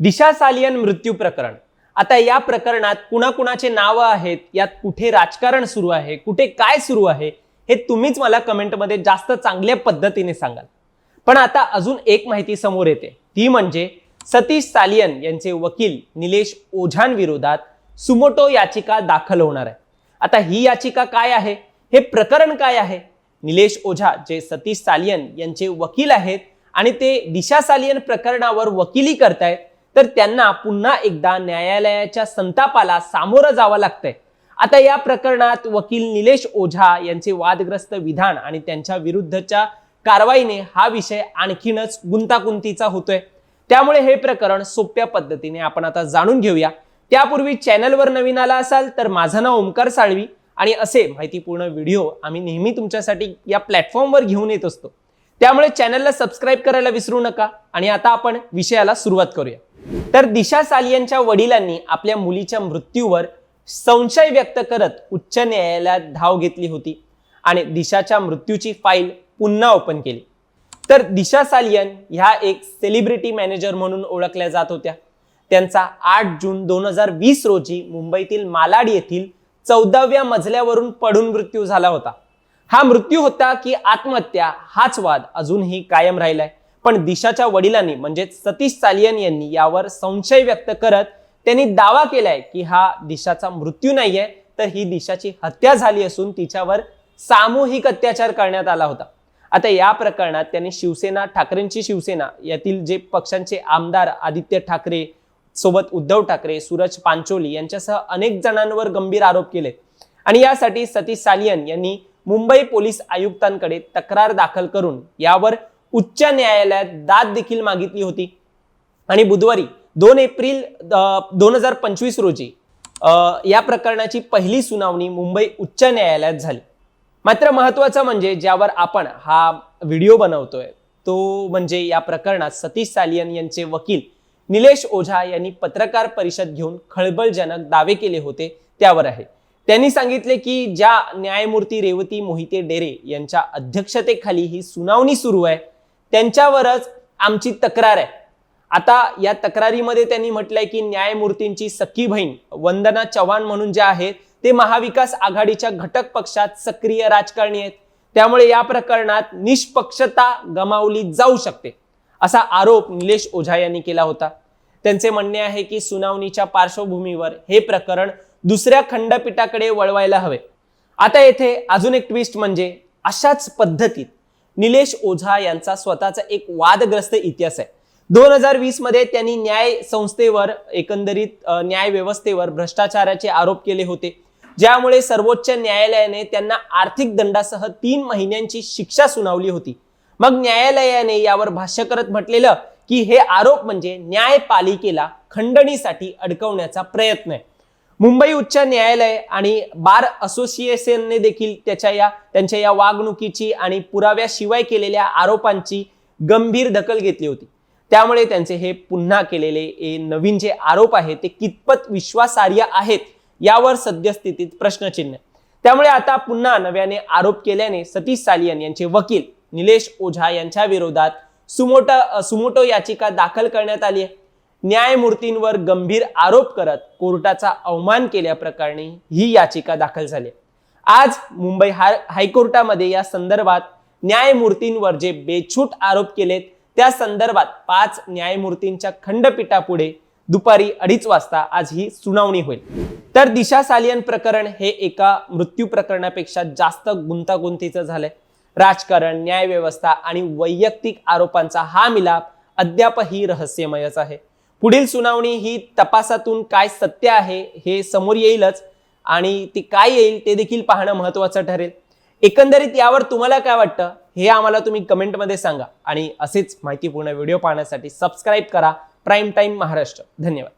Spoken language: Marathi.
दिशा सालियन मृत्यू प्रकरण. आता या प्रकरणात कुणाकुणाचे नावं आहेत यात कुठे राजकारण सुरू आहे कुठे काय सुरू आहे हे तुम्हीच मला कमेंटमध्ये जास्त चांगल्या पद्धतीने सांगाल. पण आता अजून एक माहिती समोर येते. ती म्हणजे सतीश सालियन यांचे वकील निलेश ओझांविरोधात सुमोटो याचिका दाखल होणार आहे. आता ही याचिका काय आहे? हे प्रकरण काय आहे? निलेश ओझा जे सतीश सालियन यांचे वकील आहेत आणि ते दिशा सालियन प्रकरणावर वकिली करतायत तर त्यांना पुन्हा एकदा न्यायालयाच्या संतापाला सामोरं जावं लागतंय. आता या प्रकरणात वकील निलेश ओझा यांचे वादग्रस्त विधान आणि त्यांच्या विरुद्धच्या कारवाईने हा विषय आणखीनच गुंतागुंतीचा होतोय. त्यामुळे हे प्रकरण सोप्या पद्धतीने आपण आता जाणून घेऊया. त्यापूर्वी चॅनलवर नवीन आला असाल तर माझं नाव ओंकार साळवी आणि असे माहितीपूर्ण व्हिडिओ आम्ही नेहमी तुमच्यासाठी या प्लॅटफॉर्मवर घेऊन येत असतो. त्यामुळे चॅनलला सबस्क्राईब करायला विसरू नका आणि आता आपण विषयाला सुरुवात करूया. तर दिशा सालियनच्या वडिलांनी आपल्या मुलीच्या मृत्यूवर संशय व्यक्त करत उच्च न्यायालयात धाव घेतली होती आणि दिशाच्या मृत्यूची फाईल पुन्हा ओपन केली. तर दिशा सालियन ह्या एक सेलिब्रिटी मॅनेजर म्हणून ओळखल्या जात होत्या. त्यांचा आठ जून दोन हजार वीस रोजी मुंबईतील मालाड येथील चौदाव्या मजल्यावरून पडून मृत्यू झाला होता. हा मृत्यू होता की आत्महत्या हाच वाद अजूनही कायम राहिलाय. पण दिशाच्या वडिलांनी म्हणजेच सतीश सालियन यांनी यावर संशय व्यक्त करत त्यांनी दावा केलाय की हा दिशाचा मृत्यू नाहीये तर ही दिशाची हत्या झाली असून तिच्यावर सामूहिक अत्याचार करण्यात आला होता. आता या प्रकरणात त्यांनी शिवसेना ठाकरेंची शिवसेना यातील जे पक्षांचे आमदार आदित्य ठाकरे सोबत उद्धव ठाकरे सूरज पांचोली यांच्यासह अनेक जणांवर गंभीर आरोप केले. आणि यासाठी सतीश सालियन यांनी मुंबई पोलीस आयुक्तांकडे तक्रार दाखल करून यावर उच्च न्यायालयात दाद देखील मागितली होती. आणि बुधवारी दोन एप्रिल दोन हजार पंचवीस रोजी या प्रकरणाची पहिली सुनावणी मुंबई उच्च न्यायालयात झाली. मात्र महत्वाचं म्हणजे ज्यावर आपण हा व्हिडिओ बनवतोय तो म्हणजे या प्रकरणात सतीश सालियन यांचे वकील निलेश ओझा यांनी पत्रकार परिषद घेऊन खळबळजनक दावे केले होते त्यावर आहे. त्यांनी सांगितले की ज्या न्यायमूर्ती रेवती मोहिते डेरे यांच्या अध्यक्षतेखाली ही सुनावणी सुरू आहे त्यांच्यावरच आमची तक्रार आहे. आता या तक्रारीमध्ये त्यांनी म्हटलंय की न्यायमूर्तींची सख्खी बहीण वंदना चव्हाण म्हणून जे आहेत ते महाविकास आघाडीच्या घटक पक्षात सक्रिय राजकारणी आहेत. त्यामुळे या प्रकरणात निष्पक्षता गमावली जाऊ शकते असा आरोप निलेश ओझा यांनी केला होता. त्यांचे म्हणणे आहे की सुनावणीच्या पार्श्वभूमीवर हे प्रकरण दुसऱ्या खंडपीठाकडे वळवायला हवे. आता येथे अजून एक ट्विस्ट म्हणजे अशाच पद्धतीत निलेश ओझा यांचा स्वतःचा एक वादग्रस्त इतिहास आहे. दोन हजार वीसमध्ये त्यांनी न्याय संस्थेवर एकंदरीत न्याय व्यवस्थेवर भ्रष्टाचाराचे आरोप केले होते. ज्यामुळे सर्वोच्च न्यायालयाने त्यांना आर्थिक दंडासह तीन महिन्यांची शिक्षा सुनावली होती. मग न्यायालयाने यावर भाष्य करत म्हटलेलं की हे आरोप म्हणजे न्यायपालिकेला खंडणीसाठी अडकवण्याचा प्रयत्न आहे. मुंबई उच्च न्यायालय आणि बार असोसिएशनने देखील त्याच्या या त्यांच्या या वागणुकीची आणि पुराव्याशिवाय केलेल्या आरोपांची गंभीर दखल घेतली होती त्यामुळे त्यांचे हे पुन्हा केलेले हे नवीन जे आरोप आहेत ते कितपत विश्वासार्ह आहेत यावर सद्यस्थितीत प्रश्नचिन्ह आहे. त्यामुळे आता पुन्हा नव्याने आरोप केल्याने सतीश सालियन यांचे वकील निलेश ओझा यांच्या विरोधात सुमोटा सुमोटो याचिका दाखल करण्यात आली आहे न्यायमूर्तींवर गंभीर आरोप करत कोर्टाचा अवमान केल्याप्रकरणी ही याचिका दाखल झाली आज मुंबई हाय हायकोर्टामध्ये या संदर्भात न्यायमूर्तींवर जे बेछूट आरोप केलेत त्या संदर्भात पाच न्यायमूर्तींच्या खंडपीठापुढे दुपारी अडीच वाजता आज ही सुनावणी होईल. तर दिशा सालियन प्रकरण हे एका मृत्यू प्रकरणापेक्षा जास्त गुंतागुंतीचं झालंय. राजकारण न्यायव्यवस्था आणि वैयक्तिक आरोपांचा हा मिलाप अद्यापही रहस्यमयच आहे. पुढील सुनावणी ही तपासातून काय सत्य आहे हे समोर येईलच आणि ती काय येईल ते देखील पाहणं महत्वाचं ठरेल. एकंदरीत यावर तुम्हाला काय वाटतं हे आम्हाला तुम्ही कमेंटमध्ये सांगा आणि असेच माहितीपूर्ण व्हिडिओ पाहण्यासाठी सबस्क्राईब करा. Prime time Maharashtra. धन्यवाद.